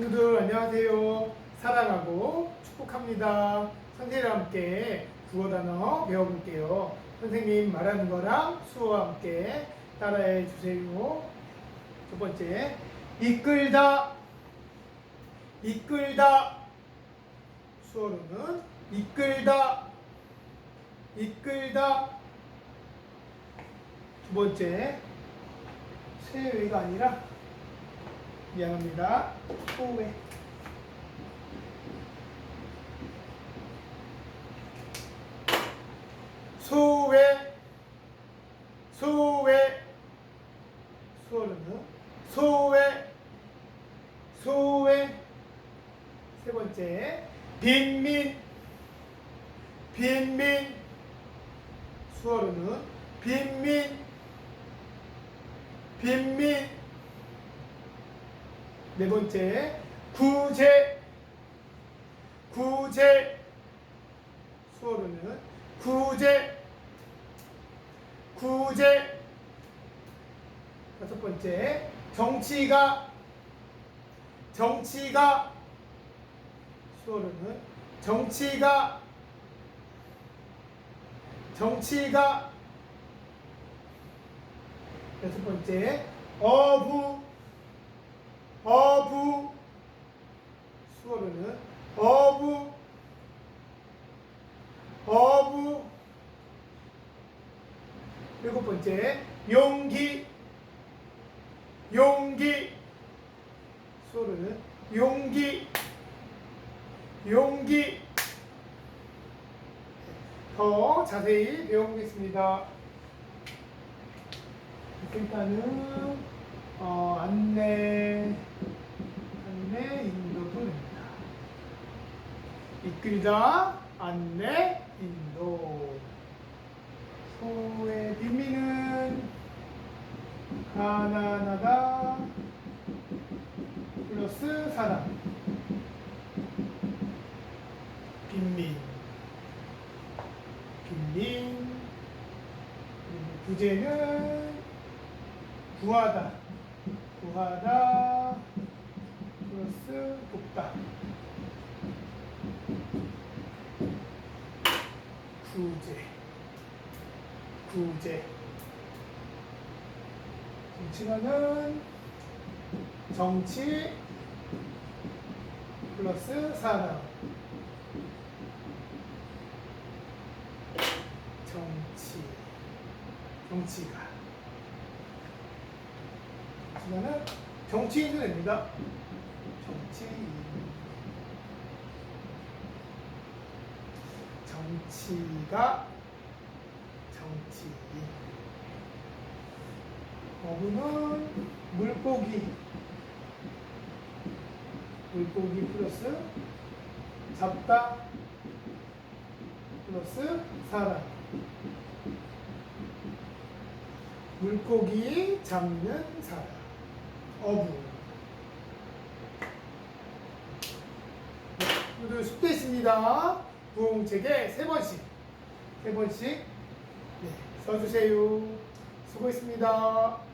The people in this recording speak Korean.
친구들 안녕하세요. 사랑하고 축복합니다. 선생님과 함께 국어 단어 배워볼게요. 선생님 말하는 거랑 수어와 함께 따라해 주세요. 첫 번째, 이끌다, 이끌다. 수어로는 이끌다, 이끌다. 두 번째, 세외가 아니라 미안합니다. 소외. 소외. 소외. 수어는 소외. 소외. 세 번째, 빈민. 빈민. 수어로는 빈민. 빈민. 네 번째, 구제. 구제. 수어로는 구제. 구제. 다섯 번째, 정치가. 정치가. 수어로는 정치가. 정치가. 여섯 번째, 어부. 어부. 수어로는 어부. 어부. 일곱 번째 용기. 용기. 수어로는 용기. 용기. 더 자세히 배워보겠습니다. 일단은 어, 안내 인도도 됩니다. 이끌다 안내 인도. 소의 빈민은 가난하다. 플러스 사람. 빈민. 빈민. 부제는 구하다. 구하다. 플러스 돕다 구제. 구제. 정치가는 정치 플러스 사람. 정치. 정치가. 정치가는 정치인도 됩니다. 정치인 정치가 정치인 어부는 물고기. 물고기 플러스 잡다 플러스 사람. 물고기 잡는 사람. 어부. 모두 숙제했습니다 부흥책에 세 번씩 세 번씩 네, 써주세요. 수고했습니다